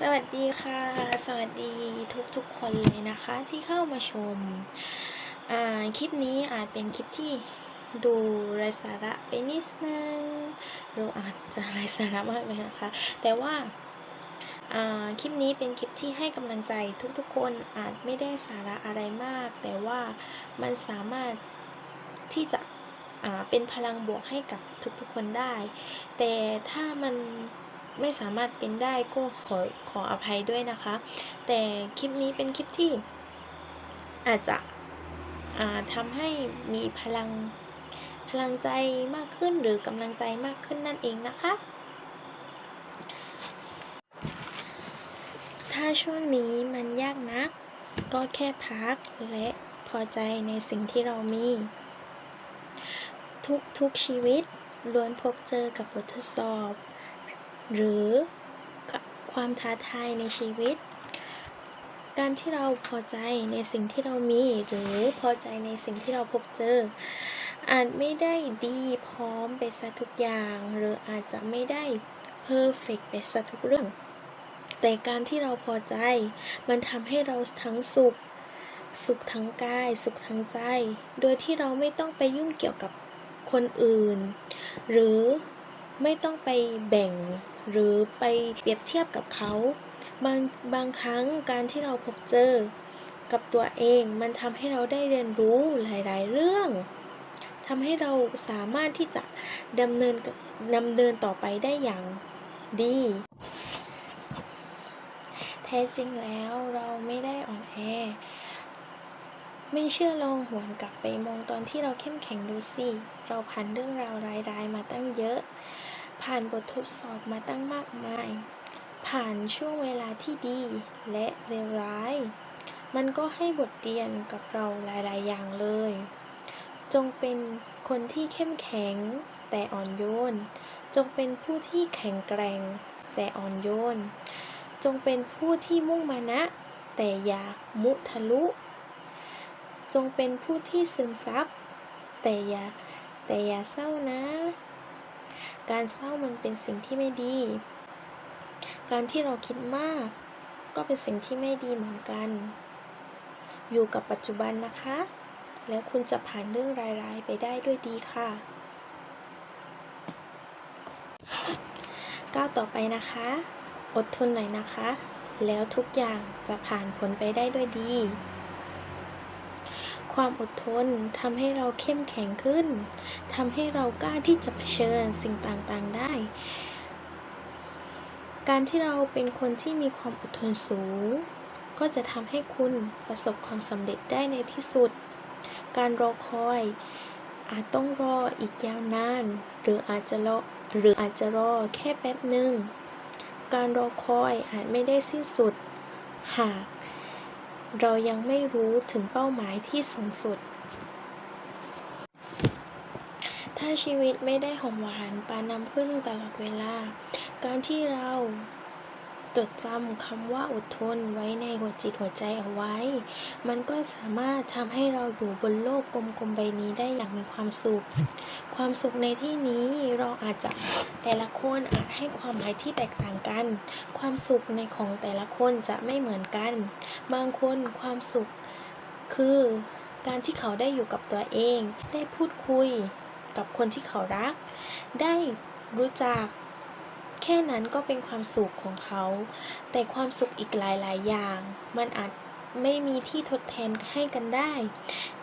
สวัสดีค่ะ สวัสดีทุกทุกๆคนเลยนะคะที่เข้ามาชม คลิปนี้อาจเป็นคลิปที่ดูไร้สาระไปนิดนึงหรือาจจะไร้สาระมากเลยนะคะ แต่ว่าคลิปนี้เป็นคลิปที่ให้กำลังใจทุกๆคนอาจไม่ได้สาระอะไรมาก แต่ว่ามันสามารถที่จะเป็นพลังบวกให้กับทุกๆคนได้ แต่ถ้ามัน ไม่สามารถเป็นได้ก็ขอขออภัยด้วยนะคะ แต่คลิปนี้เป็นคลิปที่อาจจะอ่าทำให้มีพลังพลังใจมากขึ้นหรือกำลังใจมากขึ้นนั่นเองนะคะ ถ้าช่วงนี้มันยากนัก ก็แค่พักและพอใจในสิ่งที่เรามี ทุกทุกชีวิตล้วนพบเจอกับบททดสอบ หรือความท้าทายในชีวิต การที่เราพอใจในสิ่งที่เรามี หรือพอใจในสิ่งที่เราพบเจอ อาจไม่ได้ดีพร้อมไปซะทุกอย่าง หรืออาจจะไม่ได้เพอร์เฟกไปซะทุกเรื่อง แต่การที่เราพอใจ มันทำให้เราทั้งสุข สุขทั้งกาย สุขทั้งใจ โดยที่เราไม่ต้องไปยุ่งเกี่ยวกับคนอื่น หรือไม่ต้องไปแบ่ง หรือไปเปรียบเทียบกับเขา บางบางครั้งการที่เราพบเจอ กับตัวเองมันทำให้เราได้เรียนรู้หลาย ๆ เรื่องทำให้เราสามารถที่จะดำเนินดำเนินต่อไปได้อย่างดี แท้จริงแล้วเราไม่ได้อ่อนแอ ไม่เชื่อลองหวนกลับไปมองตอนที่เราเข้มแข็งดูสิ เราผ่านเรื่องราวร้ายๆมาตั้งเยอะ ผ่านบททดสอบมาตั้งมากมาย ผ่านช่วงเวลาที่ดีและเลวร้าย มันก็ให้บทเรียนกับเราหลาย ๆ อย่างเลย จงเป็นคนที่เข้มแข็งแต่อ่อนโยน จงเป็นผู้ที่แข็งแกร่งแต่อ่อนโยน จงเป็นผู้ที่มุ่งมานะ แต่อย่ามุทะลุ จงเป็นผู้ที่ซึมซับแต่อย่าแต่อย่าเศร้านะ การเศร้ามันเป็นสิ่งที่ไม่ดี การที่เราคิดมาก ก็เป็นสิ่งที่ไม่ดีเหมือนกัน อยู่กับปัจจุบันนะคะ แล้วคุณจะผ่านเรื่องร้ายๆไปได้ด้วยดีค่ะ ก้าวต่อไปนะคะ อดทนหน่อยนะคะ แล้วทุกอย่างจะผ่านพ้นไปได้ด้วยดี ความอดทนทำให้เราเข้มแข็งขึ้นทำให้เรากล้าที่จะเผชิญสิ่งต่างๆได้ การที่เราเป็นคนที่มีความอดทนสูง ก็จะทำให้คุณประสบความสำเร็จได้ในที่สุด การรอคอยอาจต้องรออีกยาวนาน หรืออาจจะรอหรืออาจจะรอแค่แป๊บหนึ่ง การรอคอยอาจไม่ได้สิ้นสุด หาก เรายังไม่รู้ถึงเป้าหมายที่สูงสุด ถ้าชีวิตไม่ได้หอมหวานปานน้ำผึ้งตลอดเวลา การที่เรา จดจำคำว่าอดทนไว้ในหัวจิตหัวใจเอาไว้ มันก็สามารถทำให้เราอยู่บนโลกกลมๆใบนี้ได้อย่างมีความสุข ความสุขในที่นี้เราอาจจะแต่ละคนอาจให้ความหมายที่แตกต่างกัน ความสุขในของแต่ละคนจะไม่เหมือนกัน บางคนความสุขคือการที่เขาได้อยู่กับตัวเอง ได้พูดคุยกับคนที่เขารัก ได้รู้จัก แค่นั้นก็เป็นความสุขของเขา แต่ความสุขอีกหลายๆ อย่าง มันอาจไม่มีที่ทดแทนให้กันได้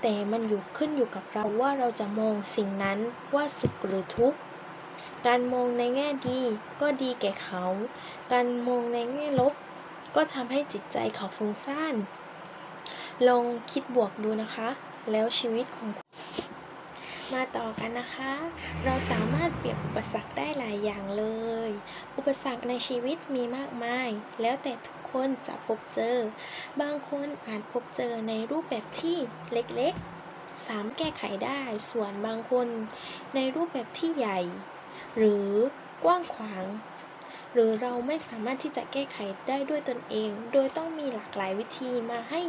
แต่มันอยู่ขึ้นอยู่กับเราว่าเราจะมองสิ่งนั้นว่าสุขหรือทุกข์ การมองในแง่ดีก็ดีแก่เขา การมองในแง่ลบ ก็ทำให้จิตใจเขาฟุ้งซ่าน ลองคิดบวกดูนะคะ แล้วชีวิตของคุณ มาต่อกันนะคะ เราสามารถเปรียบอุปสรรคได้หลายอย่างเลย อุปสรรคในชีวิตมีมากมาย แล้วแต่ทุกคนจะพบเจอ บางคนอาจพบเจอในรูปแบบที่เล็กๆ สามารถแก้ไขได้ ส่วนบางคนในรูปแบบที่ใหญ่ หรือกว้างขวาง หรือเราไม่สามารถที่จะแก้ไขได้ด้วยตนเอง โดยต้องมีหลากหลายวิธีมาให้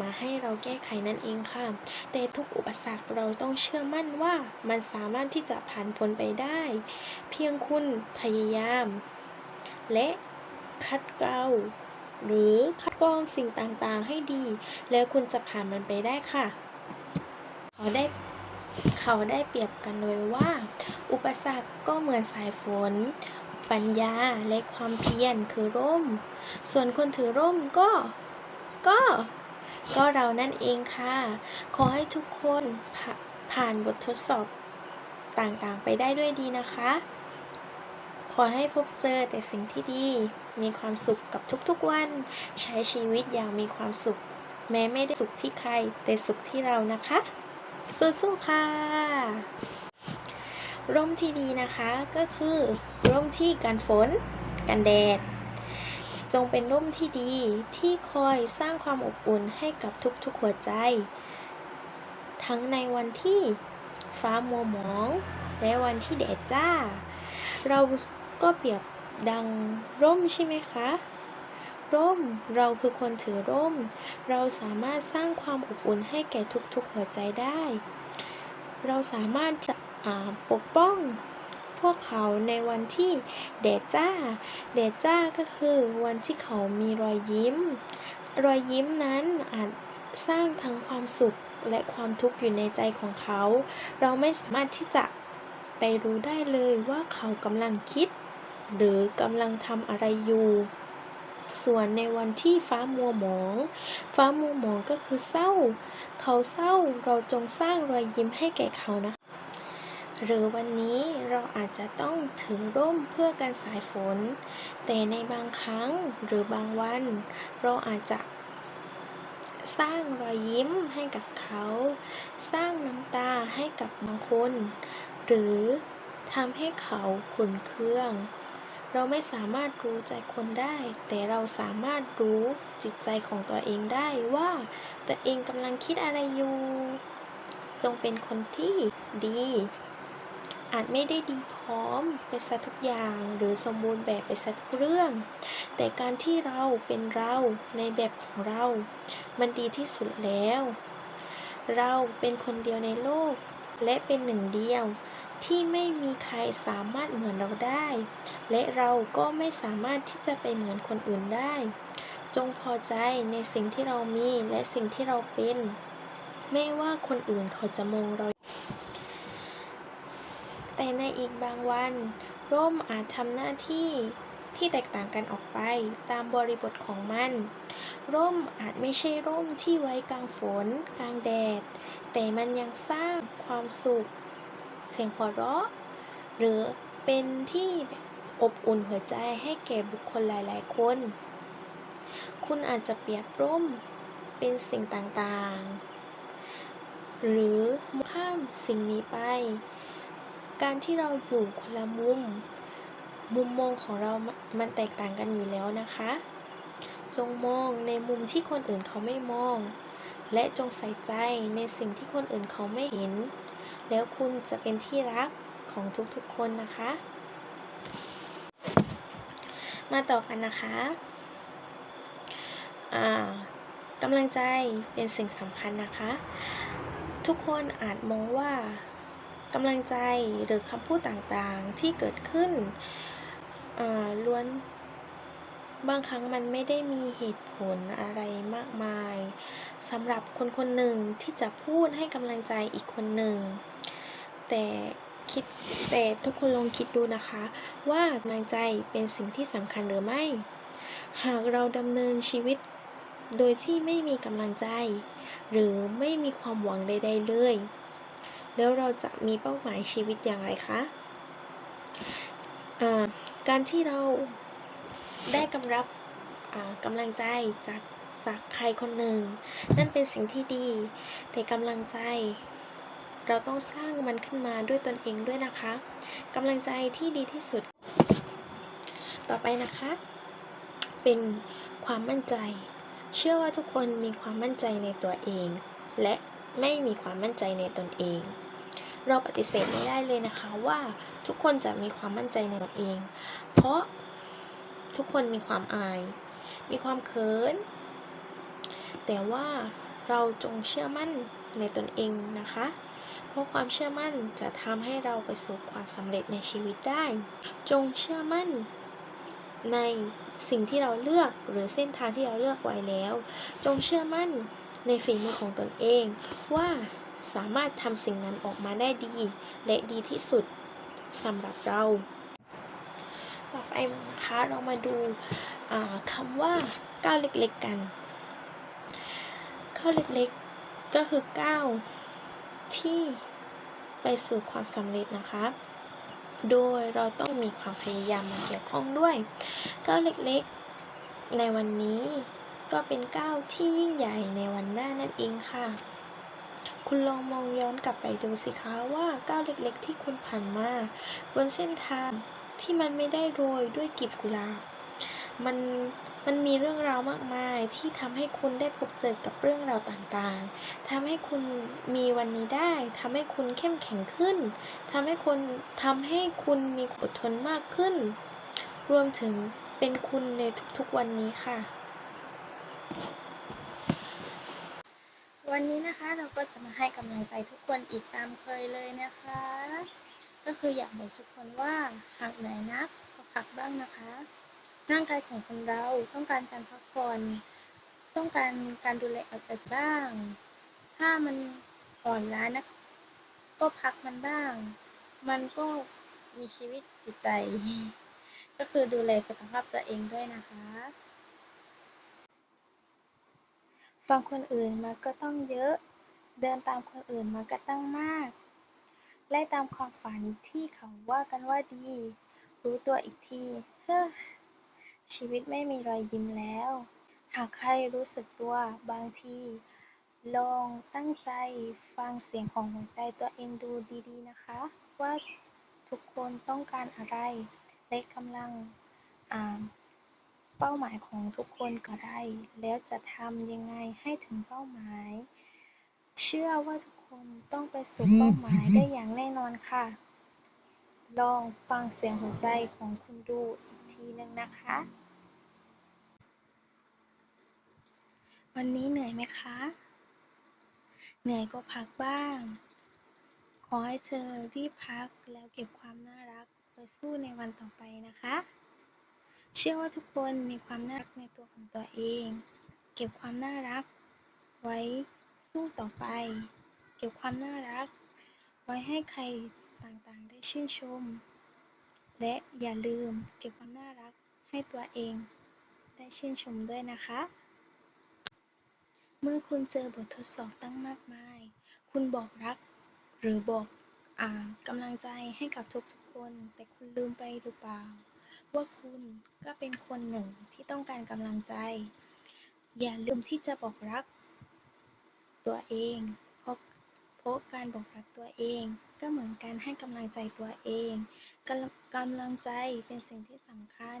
มาให้เราแก้ไขนั่นเองค่ะ แต่ทุกอุปสรรคเราต้องเชื่อมั่นว่ามันสามารถที่จะผ่านพ้นไปได้ เพียงคุณพยายาม และคัดเกลาหรือคัดกรองสิ่งต่างๆให้ดี แล้วคุณจะผ่านมันไปได้ค่ะ เขาได้เขาได้เปรียบกันโดยว่า อุปสรรคก็เหมือนสายฝน ปัญญาและความเพียรคือร่ม ส่วนคนถือร่มก็ก็ ก็เรานั่นเองค่ะ ขอให้ทุกคนผ่าผ่านบททดสอบต่างๆ ไปได้ด้วยดีนะคะ ขอให้พบเจอแต่สิ่งที่ดี มีความสุขกับทุกๆวัน ใช้ชีวิตอย่างมีความสุข แม้ไม่ได้สุขที่ใคร แต่สุขที่เรานะคะ สู้ๆค่ะ ร่มที่ดีนะคะก็คือ ร่มที่กันฝน กันแดด จงเป็นร่มที่ดีที่คอยสร้างความอบอุ่นให้กับทุกๆหัวใจ ทั้งในวันที่ฟ้ามัวหมอง และวันที่แดดจ้า เราก็เปรียบดังร่มใช่ไหมคะ ร่มเราคือคนถือร่ม เราสามารถสร้างความอบอุ่นให้แก่ทุกๆหัวใจได้ เราสามารถจะอ่าปกป้อง วกเขาในวันที่แดดจ้าแดดจ้าก็คือวันที่เขามีรอยยิ้ม รอยยิ้มนั้นอาจสร้างทั้งความสุขและความทุกข์อยู่ในใจของเขา เราไม่สามารถที่จะไปรู้ได้เลยว่าเขากำลังคิด หรือกำลังทำอะไรอยู่ ส่วนในวันที่ฟ้ามัวหมอง ฟ้ามัวหมองก็คือเศร้า เขาเศร้าเราจงสร้างรอยยิ้มให้แก่เขานะ หรือวันนี้เราอาจจะต้องถือร่มเพื่อกันสายฝน แต่ในบางครั้งหรือบางวัน เราอาจจะสร้างรอยยิ้มให้กับเขา สร้างน้ำตาให้กับบางคน หรือทำให้เขาขุ่นเคือง เราไม่สามารถรู้ใจคนได้ แต่เราสามารถรู้จิตใจของตัวเองได้ว่า ตัวเองกำลังคิดอะไรอยู่ จงเป็นคนที่ดี อาจไม่ได้ดีพร้อมไปซะทุกอย่างหรือสมบูรณ์แบบไปซะทุกเรื่อง แต่การที่เราเป็นเราในแบบของเรา มันดีที่สุดแล้ว เราเป็นคนเดียวในโลก และเป็นหนึ่งเดียวที่ไม่มีใครสามารถเหมือนเราได้ และเราก็ไม่สามารถที่จะไปเหมือนคนอื่นได้ จงพอใจในสิ่งที่เรามีและสิ่งที่เราเป็น ไม่ว่าคนอื่นเขาจะมองเรา แต่ในอีกบางวัน ร่มอาจทำหน้าที่ที่แตกต่างกันออกไปตามบริบทของมัน ร่มอาจไม่ใช่ร่มที่ไว้กลางฝน กลางแดด แต่มันยังสร้างความสุข เสียงหัวเราะ หรือเป็นที่อบอุ่นหัวใจให้แก่บุคคลหลาย ๆ คน คุณอาจจะเปรียบร่มเป็นสิ่งต่าง ๆ หรือมองข้ามสิ่งนี้ไป การที่เราอยู่คนละมุม มุมมองของเรา มันแตกต่างกันอยู่แล้วนะคะ จงมองในมุมที่คนอื่นเขาไม่มอง และจงใส่ใจในสิ่งที่คนอื่นเขาไม่เห็น แล้วคุณจะเป็นที่รักของทุกๆคนนะคะ มาต่อกันนะคะอ่ากำลังใจเป็นสิ่งสำคัญนะคะ ทุกคนอาจมองว่า กำลังใจหรือคำพูดต่างๆที่เกิดขึ้นล้วนบางครั้งมันไม่ได้มีเหตุผลอะไรมากมายสำหรับคนคนหนึ่งที่จะพูดให้กำลังใจอีกคนหนึ่ง แต่คิดแต่ทุกคนลองคิดดูนะคะ ว่ากำลังใจเป็นสิ่งที่สำคัญหรือไม่ หากเราดำเนินชีวิตโดยที่ไม่มีกำลังใจ หรือไม่มีความหวังใด ๆ เลย แล้วเราจะมีเป้าหมายชีวิตอย่างไรคะการที่เราได้กำรับกำลังใจจากจากใครคนหนึ่ง นั่นเป็นสิ่งที่ดี แต่กำลังใจ เราต้องสร้างมันขึ้นมาด้วยตนเองด้วยนะคะกำลังใจที่ดีที่สุด ต่อไปนะคะ เป็นความมั่นใจ เชื่อว่าทุกคนมีความมั่นใจในตัวเอง และไม่มีความมั่นใจในตนเอง เราปฏิเสธไม่ได้เลยนะคะว่าทุกคนจะมีความมั่นใจในตนเอง เพราะทุกคนมีความอาย มีความเขิน แต่ว่าเราจงเชื่อมั่นในตนเองนะคะ เพราะความเชื่อมั่นจะทำให้เราไปสู่ความสำเร็จในชีวิตได้ จงเชื่อมั่นในสิ่งที่เราเลือกหรือเส้นทางที่เราเลือกไว้แล้ว จงเชื่อมั่นในฝีมือของตนเองว่า สามารถทำสิ่งนั้นออกมาได้ดี และดีที่สุดสำหรับเรา ต่อไปนะคะเรามาดูาคำว่าก้าวเล็กๆกันก้าวเล็กๆก็คือก้าวที่ไปสู่ความสำเร็จนะคะ โดยเราต้องมีความพยายามมาเกี่ยวข้องด้วย ก้าวเล็กๆในวันนี้ก็เป็นก้าวที่ยิ่งใหญ่ในวันหน้านั่นเองค่ะ คุณลองมองย้อนกลับไปดูสิคะว่าก้าวเล็กๆ ที่คุณผ่านมาบนเส้นทางที่มันไม่ได้โรยด้วยกีบกุหลาบมันมันมีเรื่องราวมากมายที่ทำให้คุณได้พบเจอกับเรื่องราวต่างๆทำให้คุณมีวันนี้ได้ทำให้คุณเข้มแข็งขึ้นทำให้คุณทำให้คุณมีอดทนมากขึ้น รวมถึงเป็นคุณในทุกๆวันนี้ค่ะ วันนี้นะคะเราก็จะมาให้กำลังใจทุกคนอีกตามเคยเลยนะคะ ก็คืออยากบอกทุกคนว่าหากเหนื่อยนักก็พักบ้างนะคะ ร่างกายของคนเราต้องการการพักผ่อนต้องการการดูแลเอาใจบ้าง ถ้ามันอ่อนล้านะก็พักมันบ้าง มันก็มีชีวิตจิตใจ ก็คือดูแลสุขภาพตัวเองด้วยนะคะ ฟังคนอื่นมาก็ต้องเยอะ เดินตามคนอื่นมาก็ตั้งมาก ไล่ตามความฝันที่เขาว่ากันว่าดี รู้ตัวอีกที เฮ้อ ชีวิตไม่มีรอยยิ้มแล้ว หากใครรู้สึกตัวบางที ลองตั้งใจฟังเสียงของหัวใจตัวเองดูดีๆนะคะ ว่าทุกคนต้องการอะไร และกำลังอ่า เป้าหมายของทุกคนก็ได้แล้วจะทำยังไงให้ถึงเป้าหมาย เชื่อว่าทุกคนต้องไปสู่เป้าหมายได้อย่างแน่นอนค่ะ ลองฟังเสียงหัวใจของคุณดูอีกทีนึงนะคะ วันนี้เหนื่อยไหมคะ เหนื่อยก็พักบ้าง ขอให้เธอรีบพักแล้วเก็บความน่ารักไปสู้ในวันต่อไปนะคะ เชื่อว่าทุกคนมีความน่ารักในตัวของตัวเอง เก็บความน่ารัก ไว้สู้ต่อไป เก็บความน่ารัก ไว้ให้ใครต่างๆ ได้ชื่นชม และอย่าลืมเก็บความน่ารักให้ตัวเอง ได้ชื่นชมด้วยนะคะ เมื่อคุณเจอบททดสอบตั้งมากมาย คุณบอกรัก หรือบอกอ่ากำลังใจให้กับทุกๆคน แต่คุณลืมไปหรือเปล่า ว่าคุณก็เป็นคนหนึ่งที่ต้องการกำลังใจ อย่าลืมที่จะบอกรักตัวเอง เพราะเพราะการบอกรักตัวเอง ก็เหมือนการให้กำลังใจตัวเองกำลังกำลังใจเป็นสิ่งที่สำคัญ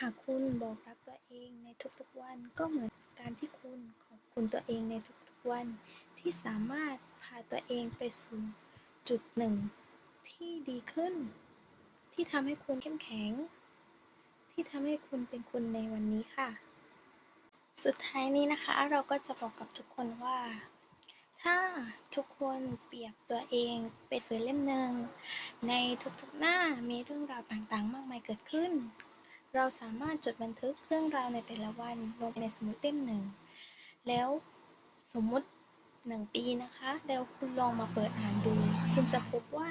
หากคุณบอกรักตัวเองในทุกๆวันก็เหมือนการที่คุณขอบคุณตัวเองในทุกๆวัน ที่สามารถพาตัวเองไปสู่จุดหนึ่งที่ดีขึ้น ที่ทำให้คุณเข้มแข็ง ที่ทำให้คุณเป็นคุณในวันนี้ค่ะ สุดท้ายนี้นะคะ เราก็จะบอกกับทุกคนว่า ถ้าทุกคนเปรียบตัวเองเป็นสื่อเล่มหนึ่งในทุกๆหน้ามีเรื่องราวต่างๆ มากมายเกิดขึ้น เราสามารถจดบันทึกเรื่องราวในแต่ละวันลงในสมุดเล่มหนึ่ง แล้วสมมุติหนึ่งปีนะคะแล้วคุณลองมาเปิดอ่านดู คุณจะพบว่า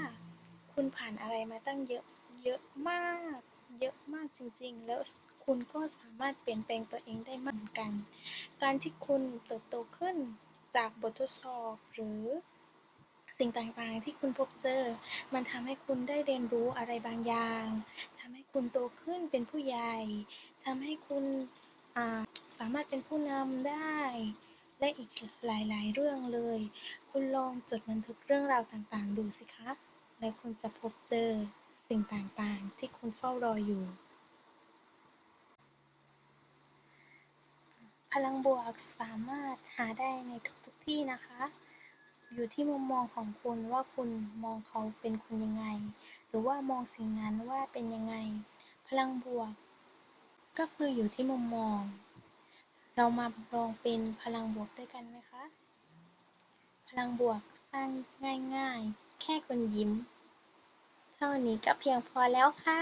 คุณผ่านอะไรมาตั้งเยอะ เยอะมาก เยอะมากจริงๆ แล้วคุณก็สามารถเปลี่ยนแปลงตัวเองได้มากเหมือนกัน การที่คุณเติบโตขึ้นจากบททดสอบหรือสิ่งต่างๆที่คุณพบเจอ มันทำให้คุณได้เรียนรู้อะไรบางอย่างทำให้คุณโตขึ้นเป็นผู้ใหญ่ทำให้คุณาสามารถเป็นผู้นำได้ และอีกหลายๆ เรื่องเลย คุณลองจดบันทึกเรื่องราวต่างๆ ดูสิคะ และคุณจะพบเจอ สิ่งต่าง ๆ ที่คุณเฝ้ารออยู่ พลังบวกสามารถหาได้ในทุกๆที่นะคะ อยู่ที่มุมมองของคุณว่าคุณมองเขาเป็นคนยังไง หรือว่ามองสิ่งนั้นว่าเป็นยังไง พลังบวก ก็คืออยู่ที่มุมมอง เรามาลองเป็นพลังบวกด้วยกันไหมคะ พลังบวกสร้างง่าย ๆ แค่คุณยิ้ม ท่านี้ก็เพียงพอแล้วค่ะ